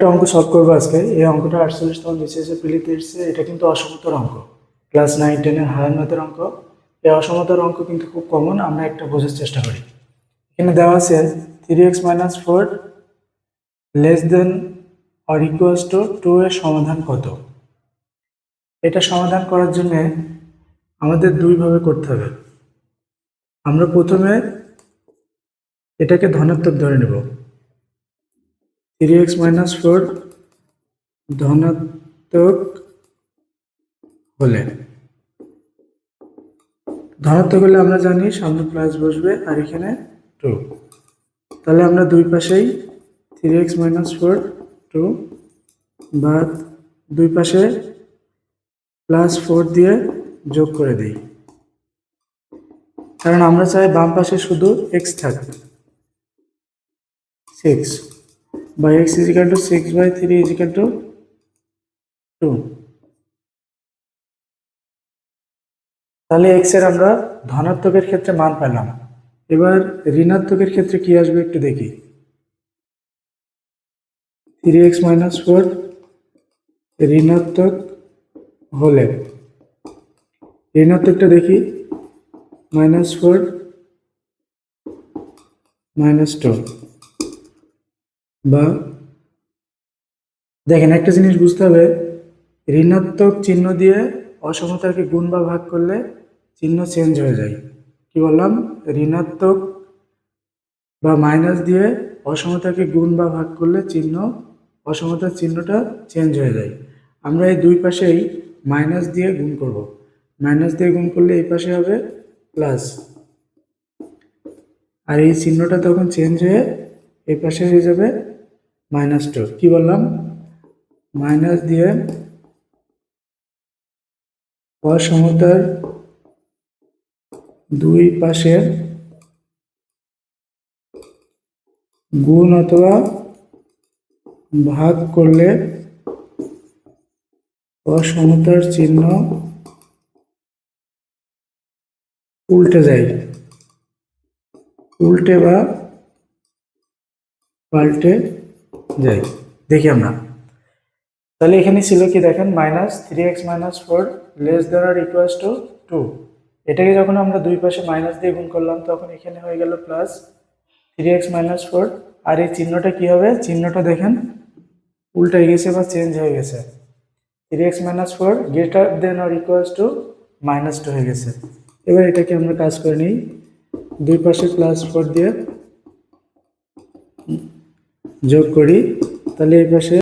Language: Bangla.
একটা অঙ্ক সলভ করব আজকে। এই অঙ্কটা আটচল্লিশতম বিসিএস এ পিলিতে এসছে এটা কিন্তু অসমতার অঙ্ক। ক্লাস নাইন টেনের ম্যাথের অঙ্ক। এই অসমতার অঙ্ক কিন্তু খুব কমন আমরা একটা বোঝার চেষ্টা করি। এখানে দেওয়া আছে three X minus four less than or equals to two এর সমাধান কত? এটা সমাধান করার জন্য আমাদের দুইভাবে করতে হবে। আমরা প্রথমে এটাকে ধনাত্মক ধরে নেব। থ্রি এক্স মাইনাস ফোর ধনাত্মক হলে। ধনাত্মক হলে আমরা জানি সামনে প্লাস বসবে আর এখানে টু তাহলে আমরা দুই পাশেই three X minus four two বা দুই পাশে প্লাস ফোর দিয়ে যোগ করে দিই। কারণ আমরা চাই বাম পাশে শুধু এক্স থাকবে six by x is equal to 6 by 3 is equal to 2 তাহলে x এর আমরা ধনাত্মকের ক্ষেত্রে মান পেলাম। এবার ঋণাত্মকের ক্ষেত্রে কি আসবে একটু দেখি। থ্রি এক্স মাইনাস ফোর ঋণাত্মক হলে, ঋণাত্মকটা দেখি মাইনাস ফোর মাইনাস টু বা দেখেন, একটা জিনিস বুঝতে হবে, ঋণাত্মক চিহ্ন দিয়ে অসমতাকে গুণ বা ভাগ করলে চিহ্ন চেঞ্জ হয়ে যায়। কি বললাম? ঋণাত্মক বা মাইনাস দিয়ে অসমতাকে গুণ বা ভাগ করলে চিহ্ন, অসমতার চিহ্নটা চেঞ্জ হয়ে যায়। আমরা এই দুই পাশেই মাইনাস দিয়ে গুণ করব। মাইনাস দিয়ে গুণ করলে এই পাশে হবে প্লাস আর এই চিহ্নটা তখন চেঞ্জ হয়ে এই পাশে হয়ে যাবে মাইনাস টু, কি বললাম? মাইনাস দিয়ে অসমতার দুই পাশের গুণ অথবা ভাগ করলে অসমতার চিহ্ন উল্টে যায়। উল্টে বা পাল্টে যাই, দেখি আমরা। তাহলে এখানে ছিল কি দেখেন minus three X minus four less than or equals to two এটাকে যখন আমরা দুই পাশে মাইনাস দিয়ে গুণ করলাম, তখন এখানে হয়ে গেল plus three X minus four আর এই চিহ্নটা কি হবে? চিহ্নটা দেখেন, উল্টে গেছে বা চেঞ্জ হয়ে গেছে। Three X minus four greater than or equals to minus two হয়ে গেছে। এবার এটাকে আমরা কাজ করে নিই, দুই পাশে প্লাস ফোর দিয়ে। যোগ করি তাহলে এই পাশে